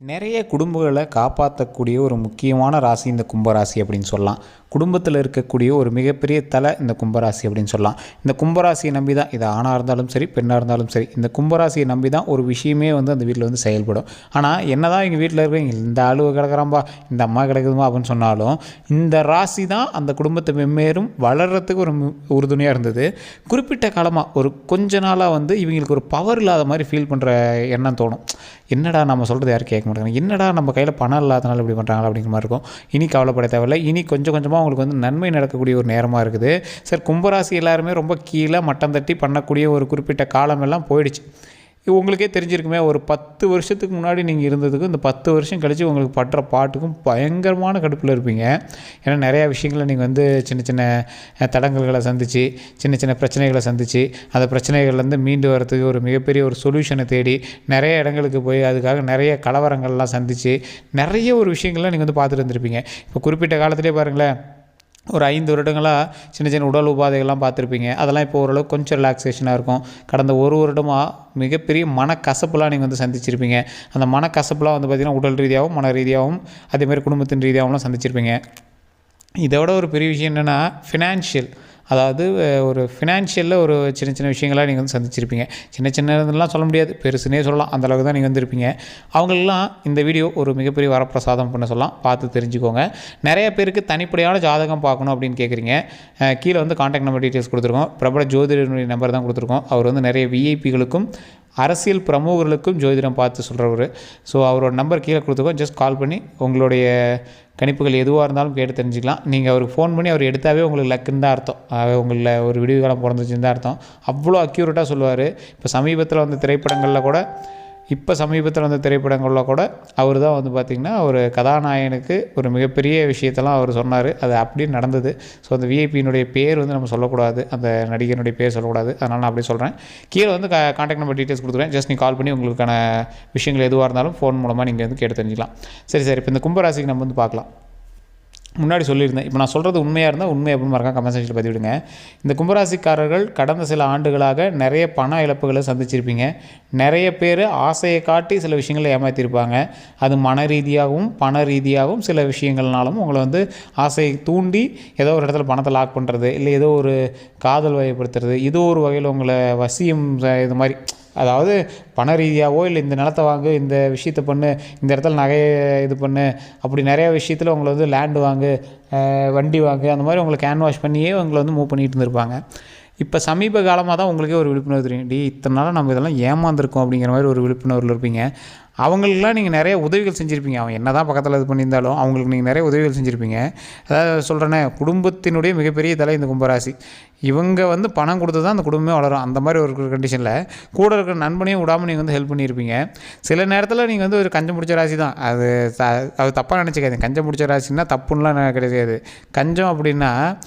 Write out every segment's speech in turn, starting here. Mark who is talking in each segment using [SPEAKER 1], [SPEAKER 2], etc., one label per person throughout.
[SPEAKER 1] நிறைய குடும்பங்களை காப்பாற்றக்கூடிய ஒரு முக்கியமான ராசி இந்த கும்பராசி அப்படின்னு சொல்லலாம். குடும்பத்தில் இருக்கக்கூடிய ஒரு மிகப்பெரிய தலை இந்த கும்பராசி அப்படின்னு சொல்லலாம். இந்த கும்பராசியை நம்பி தான் இது ஆணாக இருந்தாலும் சரி பெண்ணாக இருந்தாலும் சரி இந்த கும்பராசியை நம்பி தான் ஒரு விஷயமே வந்து அந்த வீட்டில் வந்து செயல்படும். ஆனால் என்ன தான் எங்கள் வீட்டில் இருக்கிறவங்க இந்த ஆளு கிடக்கிறாம்பா இந்த அம்மா கிடக்குதுமா அப்படின்னு சொன்னாலும் இந்த ராசி தான் அந்த குடும்பத்தை மெம்மேறும் வளர்கிறதுக்கு ஒரு மு- உறுதுணையாக இருந்தது. குறிப்பிட்ட காலமாக ஒரு கொஞ்ச நாளாக வந்து இவங்களுக்கு ஒரு பவர் இல்லாத மாதிரி ஃபீல் பண்ணுற எண்ணம் தோணும். என்னடா நம்ம சொல்கிறது யார் கேட்க மாட்டாங்க. என்னடா நம்ம கையில் பணம் இல்லாதனால இப்படி பண்ணுறாங்களா அப்படிங்கிற மாதிரி இருக்கும். இனி கவலைப்பட தேவையில்லை. இனி கொஞ்சம் கொஞ்சமாக அவங்களுக்கு வந்து நன்மை நடக்கக்கூடிய ஒரு நேரமாக இருக்குது. சார் கும்பராசி எல்லாருமே ரொம்ப கீழே மட்டம் தட்டி பண்ணக்கூடிய ஒரு குறிப்பிட்ட காலமெல்லாம் போயிடுச்சு. உங்களுக்கே தெரிஞ்சிருக்குமே ஒரு பத்து வருஷத்துக்கு முன்னாடி நீங்கள் இருந்ததுக்கும் இந்த பத்து வருஷம் கழித்து உங்களுக்கு படுற பாட்டுக்கும் பயங்கரமான கடுப்பில் இருப்பீங்க. ஏன்னா நிறையா விஷயங்களை நீங்கள் வந்து சின்ன சின்ன தடங்கல்களை சந்தித்து சின்ன சின்ன பிரச்சனைகளை சந்தித்து அந்த பிரச்சனைகள்லேருந்து மீண்டு வரத்துக்கு ஒரு மிகப்பெரிய ஒரு சொல்யூஷனை தேடி நிறைய இடங்களுக்கு போய் அதுக்காக நிறைய கலவரங்கள்லாம் சந்தித்து நிறைய ஒரு விஷயங்கள்லாம் நீங்கள் வந்து பார்த்துட்டு இருந்திருப்பீங்க இப்போ குறிப்பிட்ட காலத்திலே பாருங்களேன் ஒரு ஐந்து வருடங்களாக சின்ன சின்ன உடல் உபாதைகள்லாம் பார்த்துருப்பீங்க. அதெல்லாம் இப்போ ஓரளவுக்கு கொஞ்சம் ரிலாக்ஸேஷனாக இருக்கும். கடந்த ஒரு வருடமாக மிகப்பெரிய மனக்கசப்புலாம் நீங்கள் வந்து சந்திச்சிருப்பீங்க. அந்த மனக்கசப்புலாம் வந்து பார்த்திங்கன்னா உடல் ரீதியாகவும் மன ரீதியாகவும் அதேமாதிரி குடும்பத்தின் ரீதியாகவும் சந்திச்சிருப்பீங்க. இதோட ஒரு பெரிய விஷயம் என்னென்னா ஃபினான்ஷியல் அதாவது ஒரு ஃபினான்ஷியலில் ஒரு சின்ன சின்ன விஷயங்களாக நீங்கள் வந்து சந்திச்சிருப்பீங்க. சின்ன சின்னதெல்லாம் சொல்ல முடியாது பெருசுனே சொல்லலாம் அந்த அளவுக்கு தான் நீங்கள் வந்திருப்பீங்க. அவங்களெல்லாம் இந்த வீடியோ ஒரு மிகப்பெரிய வரப்பிரசாதம் பண்ண சொல்லலாம் பார்த்து தெரிஞ்சுக்கோங்க. நிறைய பேருக்கு தனிப்படையான ஜாதகம் பார்க்கணும் அப்படின்னு கேட்குறீங்க. கீழே வந்து காண்டாக்ட் நம்பர் டீட்டெயில்ஸ் கொடுத்துருக்கோம். பிரபல ஜோதிடனுடைய நம்பர் தான் கொடுத்துருக்கோம். அவர் வந்து நிறைய விஐபிகளுக்கும் அரசியல் பிரமுகர்களுக்கும் ஜோதிடம் பார்த்து சொல்கிறவர் ஸோ அவரோட நம்பர் கீழே கொடுத்துக்கோ ஜஸ்ட் கால் பண்ணி உங்களுடைய கணிப்புகள் எதுவாக இருந்தாலும் கேட்டு தெரிஞ்சுக்கலாம். நீங்கள் அவருக்கு ஃபோன் பண்ணி அவர் எடுத்தாவே உங்களுக்கு லக்குன்னு தான் அர்த்தம். உங்களில் ஒரு விடிவு காலம் பிறந்துச்சுன்னு தான் அர்த்தம். அவ்வளோ அக்யூரேட்டாக சொல்லுவார். இப்போ சமீபத்தில் வந்த திரைப்படங்களில் கூட இப்போ சமீபத்தில் வந்த திரைப்படங்களில் கூட அவர் தான் வந்து பார்த்திங்கன்னா ஒரு கதாநாயகனுக்கு ஒரு மிகப்பெரிய விஷயத்தெல்லாம் அவர் சொன்னார். அது அப்படியே நடந்தது. ஸோ அந்த விஐபியினுடைய பேர் வந்து நம்ம சொல்லக்கூடாது. அந்த நடிகனுடைய பேர் சொல்லக்கூடாது. அதனால் நான் அப்படியே சொல்கிறேன் கீழே வந்து காண்டாக்ட் நம்பர் டீட்டெயில்ஸ் கொடுத்துருவேன் ஜஸ்ட் நீ கால் பண்ணி உங்களுக்கான விஷயங்கள் எதுவாக இருந்தாலும் ஃபோன் மூலமாக நீங்கள் வந்து கேட்டு தெரிஞ்சிக்கலாம். சரி சரி. இப்போ இந்த கும்பராசிக்கு நம்ம வந்து பார்க்கலாம். முன்னாடி சொல்லியிருந்தேன். இப்போ நான் சொல்கிறது உண்மையாக இருந்தால் உண்மை அப்படின்னு மறக்காம கமெண்ட் செக்ஷனில் பதிவிடுங்க. இந்த கும்பராசிக்காரர்கள் கடந்த சில ஆண்டுகளாக நிறைய பண இழப்புகளை சந்திச்சிருப்பீங்க. நிறைய பேர் ஆசையை காட்டி சில விஷயங்களை ஏமாற்றிருப்பாங்க அது மன ரீதியாகவும் பண ரீதியாகவும் சில விஷயங்கள்னாலும் உங்களை வந்து ஆசையை தூண்டி ஏதோ ஒரு இடத்துல பணத்தை லாக் பண்ணுறது இல்லை ஏதோ ஒரு காதல் வகைப்படுத்துறது ஏதோ ஒரு வகையில் உங்களை வசியம் இது மாதிரி அதாவது பண ரீதியாகவோ இல்லை இந்த நிலத்தை வாங்கு இந்த விஷயத்த பண்ணு இந்த இடத்துல நகையை இது பண்ணு அப்படி நிறையா விஷயத்தில் உங்களை வந்து லேண்டு வாங்கு வண்டி வாங்கு அந்த மாதிரி உங்களை கேன்வாஷ் பண்ணியே உங்களை வந்து மூவ் பண்ணிகிட்டு இருந்திருப்பாங்க. இப்போ சமீப காலமாக தான் உங்களுக்கே ஒரு விழிப்புணர்வு தெரியும். டி இத்தனை நாளாக நம்ம இதெல்லாம் ஏமாந்துருக்கோம் அப்படிங்கிற மாதிரி ஒரு விழிப்புணர்வில் இருப்பீங்க. அவங்களுக்குலாம் நீங்கள் நிறைய உதவிகள் செஞ்சுருப்பீங்க. அவன் என்ன தான் பக்கத்தில் இது பண்ணியிருந்தாலும் அவங்களுக்கு நீங்கள் நிறைய உதவிகள் செஞ்சுருப்பீங்க. அதாவது சொல்கிறேனே குடும்பத்தினுடைய மிகப்பெரிய தலை இந்த கும்பராசி. இவங்க வந்து பணம் கொடுத்து தான் அந்த குடும்பமே வளரும். அந்த மாதிரி ஒரு கண்டிஷனில் கூட இருக்கிற நண்பனையும் விடாமல் நீங்கள் வந்து ஹெல்ப் பண்ணியிருப்பீங்க. சில நேரத்தில் நீங்கள் வந்து ஒரு கஞ்சம் பிடிச்ச ராசி தான். அது த- அது தப்பாக நினச்சிக்காது கஞ்சம் பிடிச்ச ராசின்னா தப்புன்னெலாம் கிடையாது. கஞ்சம் அப்படின்னா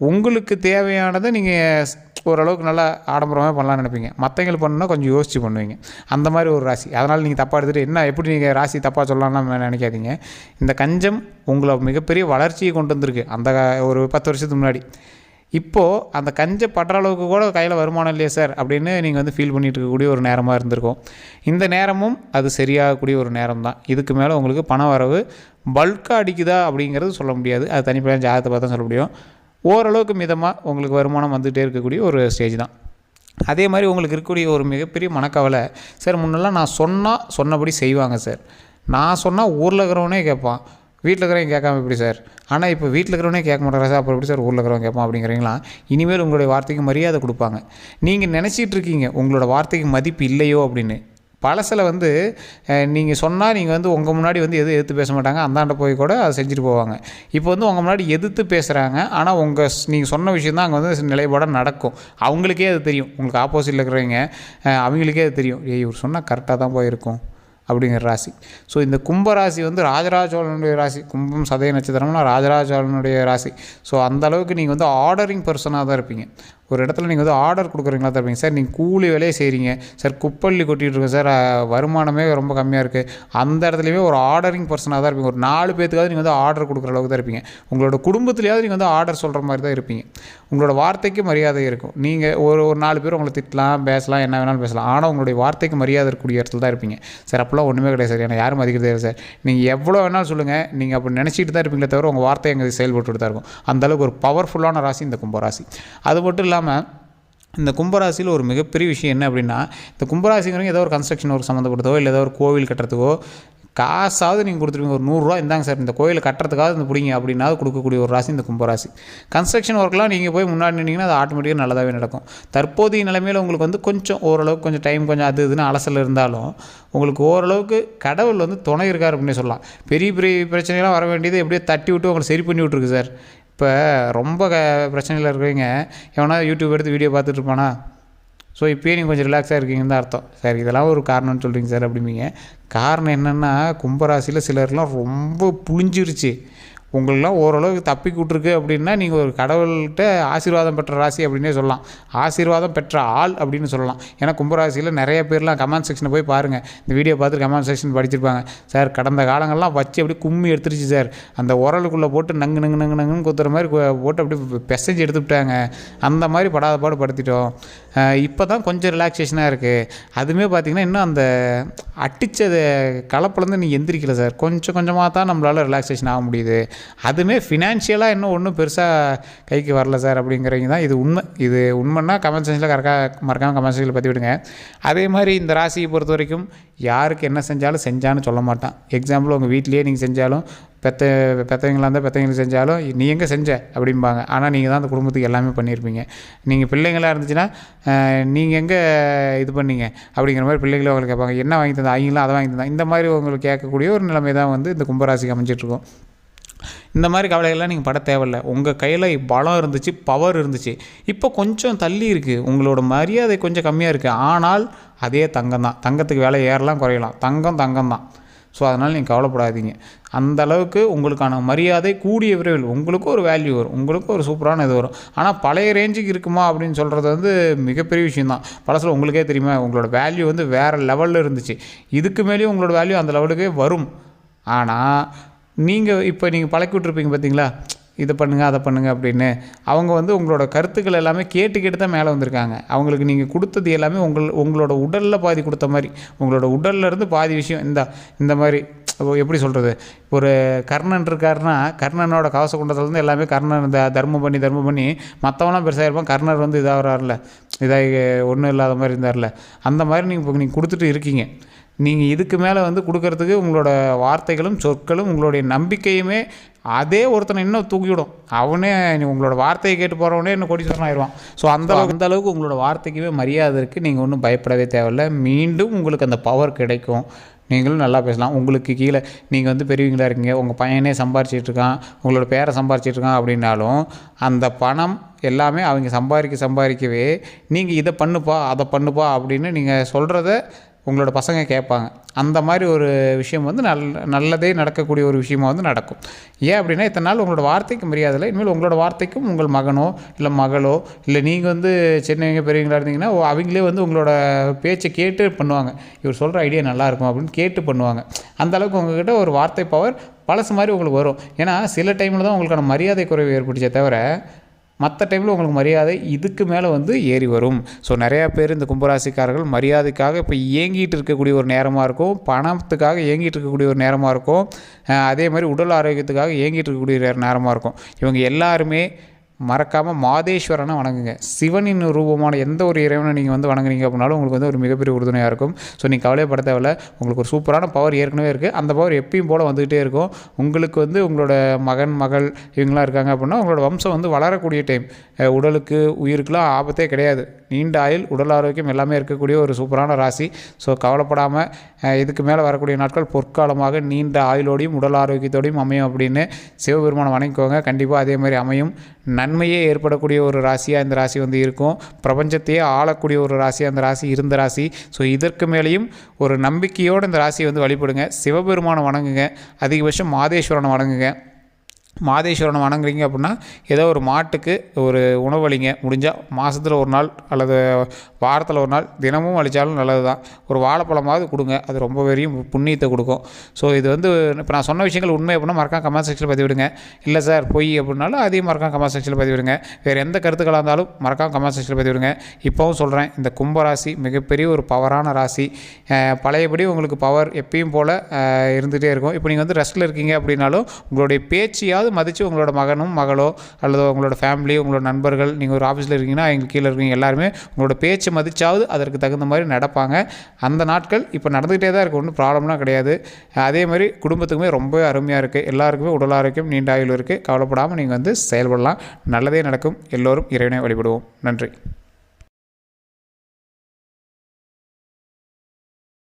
[SPEAKER 1] உங்களுக்கு தேவையானதை நீங்கள் ஓரளவுக்கு நல்லா ஆடம்பரமாக பண்ணலாம்னு நினைப்பீங்க. மற்றவங்களுக்கு பண்ணணும்னா கொஞ்சம் யோசித்து பண்ணுவீங்க. அந்த மாதிரி ஒரு ராசி. அதனால் நீங்கள் தப்பாக எடுத்துகிட்டு என்ன எப்படி நீங்கள் ராசி தப்பாக சொல்லலாம்னு நினைக்காதீங்க. இந்த கஞ்சம் உங்களை மிகப்பெரிய வளர்ச்சியை கொண்டு வந்திருக்கு. அந்த ஒரு பத்து வருஷத்துக்கு முன்னாடி. இப்போது அந்த கஞ்சை படுற அளவுக்கு கூட கையில் வருமானம் இல்லையா சார் அப்படின்னு நீங்கள் வந்து ஃபீல் பண்ணிகிட்டு இருக்கக்கூடிய ஒரு நேரமாக இருந்திருக்கும். இந்த நேரமும் அது சரியாகக்கூடிய ஒரு நேரம் தான் இதுக்கு மேலே உங்களுக்கு பண வரவு பல்காக அடிக்குதா அப்படிங்கிறது சொல்ல முடியாது. அது தனிப்பட்ட ஜாதகத்தை பார்த்தா சொல்ல முடியும். ஓரளவுக்கு மிதமாக உங்களுக்கு வருமானம் வந்துகிட்டே இருக்கக்கூடிய ஒரு ஸ்டேஜ் தான். அதே மாதிரி உங்களுக்கு இருக்கக்கூடிய ஒரு மிகப்பெரிய மனக்கவலை சார் முன்னெல்லாம் நான் சொன்னால் சொன்னபடி செய்வாங்க சார். நான் சொன்னால் ஊரில் இருக்கிறவனே கேட்பான். வீட்டில் இருக்கிறவங்க கேட்காம எப்படி சார்? ஆனால் இப்போ வீட்டில் இருக்கிறவனே கேட்க மாட்டாங்க சார்? அப்புறம் எப்படி சார் ஊரில் இருக்கிறவங்க கேட்பான்? அப்படிங்கிறீங்களா? இனிமேல் உங்களுடைய வார்த்தைக்கு மரியாதை கொடுப்பாங்க. நீங்கள் நினச்சிட்டு இருக்கீங்க உங்களோட வார்த்தைக்கு மதிப்பு இல்லையோ? அப்படின்னு. பழசில் வந்து நீங்கள் சொன்னால் நீங்கள் வந்து உங்கள் முன்னாடி வந்து எதுவும் எதிர்த்து பேச மாட்டாங்க அந்தாண்ட போய் கூட அதை செஞ்சுட்டு போவாங்க. இப்போ வந்து உங்கள் முன்னாடி எதிர்த்து பேசுகிறாங்க ஆனால் உங்கள் நீங்கள் சொன்ன விஷயம் தான் அங்கே வந்து நிலைப்பாடாக நடக்கும். அவங்களுக்கே அது தெரியும். உங்களுக்கு ஆப்போசிட்டில் இருக்கிறவங்க அவங்களுக்கே அது தெரியும். ஏய் இவர் சொன்னால் கரெக்டாக தான் போயிருக்கும். அப்படிங்கிற ராசி. ஸோ இந்த கும்ப ராசி வந்து ராஜராஜ சோழனுடைய ராசி. கும்பம் சதய நட்சத்திரம்னா ராஜராஜ சோழனுடைய ராசி ஸோ அந்தளவுக்கு நீங்கள் வந்து ஆர்டரிங் பர்சனாக தான் இருப்பீங்க. ஒரு இடத்துல நீங்கள் வந்து ஆர்டர் கொடுக்குறீங்களா தருவீங்க. சார் நீங்கள் கூலி வேலையை செய்கிறீங்க சார் குப்பள்ளி கொட்டிகிட்டு இருக்கோம். சார் வருமானமே ரொம்ப கம்மியாக இருக்குது அந்த இடத்துலையுமே ஒரு ஆர்டரிங் பர்சனாக தான் இருப்பீங்க. ஒரு நாலு பேத்துக்காவது நீங்கள் வந்து ஆர்டர் கொடுக்குற அளவுக்கு தான் இருப்பீங்க. உங்களோட குடும்பத்துலையாவது நீங்கள் வந்து ஆர்டர் சொல்கிற மாதிரி தான் இருப்பீங்க. உங்களோட வார்த்தைக்கு மரியாதை இருக்கும். நீங்கள் ஒரு ஒரு நாலு பேர் உங்களை திட்டலாம் பேசலாம் என்ன வேணாலும் பேசலாம். ஆனால் உங்களுடைய வார்த்தைக்கு மரியாதை இருக்கக்கூடிய இடத்துல தான் இருப்பீங்க. சார் அப்போல்லாம் ஒன்றுமே கிடையாது சார். ஏன்னா யாரும் மதிக்கிறதே இல்லை சார். நீங்கள் எவ்வளோ வேணாலும் சொல்லுங்கள் நீங்கள் அப்படி நினச்சிட்டு தான் இருப்பீங்களே தவிர உங்கள் வார்த்தை எங்கே செயல்பட்டு தான் இருக்கும். அந்தளவுக்கு ஒரு பவர்ஃபுல்லான ராசி இந்த கும்பராசி. அது மட்டும் இல்லை இல்லாமல் இந்த கும்பராசியில் ஒரு மிகப்பெரிய விஷயம் என்ன அப்படின்னா இந்த கும்பராசிங்கிறவங்க ஏதோ ஒரு கன்ஸ்ட்ரக்ஷன் ஒர்க் சம்மந்தப்பட்டதோ இல்லை ஏதோ ஒரு கோவில் கட்டுறதுக்கோ காசாவது நீங்கள் கொடுத்துருவீங்க. ஒரு நூறுரூவா இந்தாங்க சார் இந்த கோயிலை கட்டுறதுக்காவது இந்த பிடிங்க அப்படின்னாவது கொடுக்கக்கூடிய ஒரு ராசி இந்த கும்பராசி. கன்ஸ்ட்ரக்ஷன் ஒர்க்லாம் நீங்கள் போய் முன்னாடி நின்னீங்கன்னா அது ஆட்டோமேட்டிக்காக நல்லதாகவே நடக்கும். தற்போதைய நிலைமையில் உங்களுக்கு வந்து கொஞ்சம் ஓரளவுக்கு கொஞ்சம் டைம் கொஞ்சம் அது இதுன்னு அலசல் இருந்தாலும் உங்களுக்கு ஓரளவுக்கு கடவுள் வந்து துணை இருக்கார் அப்படின்னு சொல்லலாம். பெரிய பெரிய பிரச்சனைலாம் வர வேண்டியது எப்படியோ தட்டி விட்டு உங்களை சரி பண்ணி விட்ருக்கு சார். இப்போ ரொம்ப க பிரச்சனையில் இருக்கிறவங்க எவனா யூடியூப் எடுத்து வீடியோ பார்த்துட்டு இருப்பானா? ஸோ இப்போயே நீங்கள் கொஞ்சம் ரிலாக்ஸாக இருக்கீங்கன்னு தான் அர்த்தம். சார் இதெல்லாம் ஒரு காரணம்னு சொல்கிறீங்க சார் அப்படிம்பீங்க. காரணம் என்னென்னா கும்பராசியில் சிலர்லாம் ரொம்ப புழிஞ்சிருச்சு. உங்களுக்குலாம் ஓரளவுக்கு தப்பி விட்ருக்கு அப்படின்னா நீங்கள் ஒரு கடவுள்கிட்ட ஆசீர்வாதம் பெற்ற ராசி அப்படின்னே சொல்லலாம். ஆசீர்வாதம் பெற்ற ஆள் அப்படின்னு சொல்லலாம். ஏன்னா கும்பராசியில் நிறைய பேர்லாம் கமெண்ட் செக்ஷனை போய் பாருங்கள் இந்த வீடியோ பார்த்து கமெண்ட் செக்ஷன் படிச்சிருப்பாங்க. சார் கடந்த காலங்கள்லாம் வச்சு அப்படியே கும்மி எடுத்துருச்சு சார். அந்த உரலுக்குள்ளே போட்டு நங்கு நங்கு நங்கு நங்குன்னு குத்துற மாதிரி போட்டு அப்படியே பெசஞ்சு எடுத்துவிட்டாங்க. அந்த மாதிரி படாத பாடு படுத்திட்டோம் இப்போ தான் கொஞ்சம் ரிலாக்ஸேஷனாக இருக்குது அதுவுமே பார்த்திங்கன்னா இன்னும் அந்த அடித்தது கலப்புலேருந்து நீங்கள் எந்திரிக்கல சார். கொஞ்சம் கொஞ்சமாக தான் நம்மளால் ரிலாக்ஸேஷன் ஆக முடியுது. அதுவுமே ஃபினான்ஷியலாக இன்னும் ஒன்றும் பெருசாக கைக்கு வரல சார் அப்படிங்கிறவங்க தான். இது உண்மை. இது உண்மைன்னா கமெண்ட் செக்ஷனில் கரெக்டாக மறக்காமல் கமெண்ட் செக்ஷனில் பற்றி விடுங்க அதே மாதிரி இந்த ராசியை பொறுத்த வரைக்கும் யாருக்கு என்ன செஞ்சாலும் செஞ்சான்னு சொல்ல மாட்டான். எக்ஸாம்பிள் உங்கள் வீட்லேயே நீங்கள் செஞ்சாலும் பெத்த பெற்றவங்களாக இருந்தால் பெற்றவங்களுக்கு செஞ்சாலும் நீ எங்கே செஞ்ச அப்படிம்பாங்க. ஆனால் நீங்கள் தான் அந்த குடும்பத்துக்கு எல்லாமே பண்ணியிருப்பீங்க நீங்கள் பிள்ளைங்களாக இருந்துச்சுன்னா நீங்கள் எங்கே இது பண்ணீங்க அப்படிங்கிற மாதிரி பிள்ளைங்களும் அவங்களுக்கு கேட்பாங்க. என்ன வாங்கி தந்தா? அவங்களும் அதை வாங்கி தந்தா? இந்த மாதிரி உங்களுக்கு கேட்கக்கூடிய ஒரு நிலைமை தான் வந்து இந்த கும்பராசிக்கு அமைஞ்சிட்ருக்கும் இந்த மாதிரி கவலைகள்லாம் நீங்கள் பட தேவையில்ல. உங்கள் கையில் பலம் இருந்துச்சு பவர் இருந்துச்சு. இப்போ கொஞ்சம் தள்ளி இருக்குது உங்களோட மரியாதை கொஞ்சம் கம்மியாக இருக்குது ஆனால் அதே தங்கம் தான். தங்கத்துக்கு விலை ஏறலாம் குறையலாம். தங்கம் தங்கம் தான். ஸோ அதனால் நீங்கள் கவலைப்படாதீங்க. அந்த அளவுக்கு உங்களுக்கான மரியாதை கூடிய விரைவில் உங்களுக்கும் ஒரு வேல்யூ வரும். உங்களுக்கும் ஒரு சூப்பரான இது வரும். ஆனால் பழைய ரேஞ்சுக்கு இருக்குமா அப்படின்னு சொல்கிறது வந்து மிகப்பெரிய விஷயந்தான் பழசில் உங்களுக்கே தெரியுமா? உங்களோட வேல்யூ வந்து வேறு லெவலில் இருந்துச்சு. இதுக்கு மேலேயும் உங்களோட வேல்யூ அந்த லெவலுக்கே வரும். ஆனால் நீங்கள் இப்போ நீங்கள் பழக்கி விட்ருப்பீங்க பார்த்தீங்களா இதை பண்ணுங்கள் அதை பண்ணுங்கள் அப்படின்னு. அவங்க வந்து உங்களோட கருத்துக்கள் எல்லாமே கேட்டு கேட்டு தான் மேலே வந்திருக்காங்க. அவங்களுக்கு நீங்கள் கொடுத்தது எல்லாமே உங்கள் உங்களோட உடலில் பாதி கொடுத்த மாதிரி. உங்களோட உடல்ல இருந்து பாதி விஷயம். இந்த இந்த மாதிரி. எப்படி சொல்கிறது ஒரு கர்ணன் இருக்காருன்னா கர்ணனோட கவச குண்டத்துலேருந்து எல்லாமே கர்ணன் இந்த தர்மம் பண்ணி தர்மம் பண்ணி மற்றவங்களாம் பெருசாக இருப்பான். கர்ணர் வந்து இதாகிறார்ல இதாக ஒன்றும் இல்லாத மாதிரி இருந்தார்ல அந்த மாதிரி நீங்கள் இப்போ நீங்கள் கொடுத்துட்டு இருக்கீங்க. நீங்கள் இதுக்கு மேலே வந்து கொடுக்கறதுக்கு உங்களோட வார்த்தைகளும் சொற்களும் உங்களுடைய நம்பிக்கையுமே அதே ஒருத்தனை இன்னும் தூக்கிவிடும். அவனே நீ உங்களோட வார்த்தையை கேட்டு போகிறவனே இன்னும் கோடீஸ்வரன் ஆயிடுவான் ஸோ அந்த அந்த அளவுக்கு உங்களோட வார்த்தைக்குமே மரியாதை இருக்குது நீங்கள் ஒன்றும் பயப்படவே தேவையில்ல. மீண்டும் உங்களுக்கு அந்த பவர் கிடைக்கும். நீங்களும் நல்லா பேசலாம். உங்களுக்கு கீழே நீங்கள் வந்து பெரியவங்களா இருக்கீங்க. உங்கள் பையனே சம்பாரிச்சிட்ருக்கான் உங்களோட பேரை சம்பாரிச்சிட்ருக்கான் அப்படின்னாலும் அந்த பணம் எல்லாமே அவங்க சம்பாதிக்க சம்பாதிக்கவே நீங்கள் இதை பண்ணுப்பா அதை பண்ணுப்பா அப்படின்னு நீங்கள் சொல்கிறத உங்களோட பசங்க கேட்பாங்க. அந்த மாதிரி ஒரு விஷயம் வந்து நல் நல்லதே நடக்கக்கூடிய ஒரு விஷயமாக வந்து நடக்கும். ஏன் அப்படின்னா இத்தனை நாள் உங்களோட வார்த்தைக்கு மரியாதை இல்லை. இனிமேல் உங்களோட வார்த்தைக்கும் உங்கள் மகனோ இல்லை மகளோ இல்லை நீங்கள் வந்து சின்னவங்க பெரியவங்களா இருந்தீங்கன்னா அவங்களே வந்து உங்களோட பேச்சை கேட்டு பண்ணுவாங்க. இவர் சொல்கிற ஐடியா நல்லா இருக்கும் அப்படின்னு கேட்டு பண்ணுவாங்க. அந்த அளவுக்கு உங்ககிட்ட ஒரு வார்த்தை பவர் பழசு மாதிரி உங்களுக்கு வரும். ஏன்னா சில டைமில் தான் உங்களுக்கான மரியாதை குறைவு ஏற்பட்டுச்சே தவிர மற்ற டைமில் உங்களுக்கு மரியாதை இதுக்கு மேலே வந்து ஏறி வரும். ஸோ நிறையா பேர் இந்த கும்பராசிக்காரர்கள் மரியாதைக்காக இப்போ ஏங்கிட்டு இருக்கக்கூடிய ஒரு நேரமாக இருக்கும். பணத்துக்காக ஏங்கிட்டு இருக்கக்கூடிய ஒரு நேரமாக இருக்கும். அதே மாதிரி உடல் ஆரோக்கியத்துக்காக ஏங்கிட்டு இருக்கக்கூடிய நேரமாக இருக்கும். இவங்க எல்லாருமே மறக்காமல் மாதேஸ்வரனை வணங்குங்க. சிவனின் ரூபமான எந்த ஒரு இறைவனை நீங்கள் வந்து வணங்குனீங்க அப்படின்னாலும் உங்களுக்கு வந்து ஒரு மிகப்பெரிய உறுதுணையாக இருக்கும். ஸோ நீங்கள் கவலைப்பட தேவையில்ல. உங்களுக்கு ஒரு சூப்பரான பவர் ஏற்கனவே இருக்குது அந்த பவர் எப்பயும் போல் வந்துகிட்டே இருக்கும். உங்களுக்கு வந்து உங்களோட மகன் மகள் இவங்களாம் இருக்காங்க அப்படின்னா உங்களோட வம்சம் வந்து வளரக்கூடிய டைம் உடலுக்கு உயிருக்கெலாம் ஆபத்தே கிடையாது. நீண்ட ஆயுள் உடல் ஆரோக்கியம் எல்லாமே இருக்கக்கூடிய ஒரு சூப்பரான ராசி. ஸோ கவலைப்படாமல் இதுக்கு மேலே வரக்கூடிய நாட்கள் பொற்காலமாக நீண்ட ஆயுளோடையும் உடல் ஆரோக்கியத்தோடையும் அமையும் அப்படின்னு சிவபெருமானை வணங்கிக்கோங்க. கண்டிப்பாக அதே மாதிரி அமையும். நன்மையே ஏற்படக்கூடிய ஒரு ராசியாக இந்த ராசி வந்து இருக்கும். பிரபஞ்சத்தையே ஆளக்கூடிய ஒரு ராசியாக அந்த ராசி இருந்த ராசி. ஸோ இதற்கு மேலேயும் ஒரு நம்பிக்கையோடு இந்த ராசியை வந்து வழிபடுங்க. சிவபெருமானை வணங்குங்க. அதிகபட்சம் மாதேஸ்வரனை வணங்குங்க. மாதேஸ்வரனை வணங்குறீங்க அப்படின்னா ஏதோ ஒரு மாட்டுக்கு ஒரு உணவளிங்க முடிஞ்சால் மாதத்தில் ஒரு நாள் அல்லது வாரத்தில் ஒரு நாள் தினமும் அளித்தாலும் நல்லது தான் ஒரு வாழைப்பழமாவது கொடுங்க. அது ரொம்ப பெரிய புண்ணியத்தை கொடுக்கும். ஸோ இது வந்து இப்போ நான் சொன்ன விஷயங்கள் உண்மை அப்படின்னா மறக்காம கமெண்ட் செக்ஷனில் பதிவிடுங்க. இல்லை சார் பொய் அப்படின்னாலும் அதையும் மறக்காம கமெண்ட் செக்ஷனில் பதிவிடுங்க. வேறு எந்த கருத்துக்களாக இருந்தாலும் மறக்காம கமெண்ட் செக்ஷனில் பதிவிடுங்க. இப்போவும் சொல்கிறேன் இந்த கும்பராசி மிகப்பெரிய ஒரு பவரான ராசி. பழையபடி உங்களுக்கு பவர் எப்பயும் போல் இருந்துகிட்டே இருக்கும். இப்போ நீங்கள் வந்து ரெஸ்ட்டில் இருக்கீங்க அப்படின்னாலும் உங்களுடைய பேச்சியாவது மதித்து உங்களோட மகனும் மகளோ அல்லது உங்களோட ஃபேமிலி உங்களோட நண்பர்கள் நீங்கள் ஒரு ஆஃபீஸில் இருக்கீங்கன்னா எங்கள் கீழே இருக்கீங்க எல்லாருமே உங்களோட பேச்சு மதிச்சாவது அதற்கு தகுந்த மாதிரி நடப்பாங்க. அந்த நாட்கள் இப்போ நடந்துக்கிட்டே தான் இருக்குது ஒன்றும் ப்ராப்ளம்லாம் கிடையாது. அதே மாதிரி குடும்பத்துக்குமே ரொம்ப அருமையாக இருக்குது எல்லாருக்குமே உடல் ஆரோக்கியம் நீண்ட ஆயுள் இருக்குது கவலைப்படாமல் நீங்கள் வந்து செயல்படலாம். நல்லதே நடக்கும். எல்லோரும் இறைவனை வழிபடுவோம். நன்றி.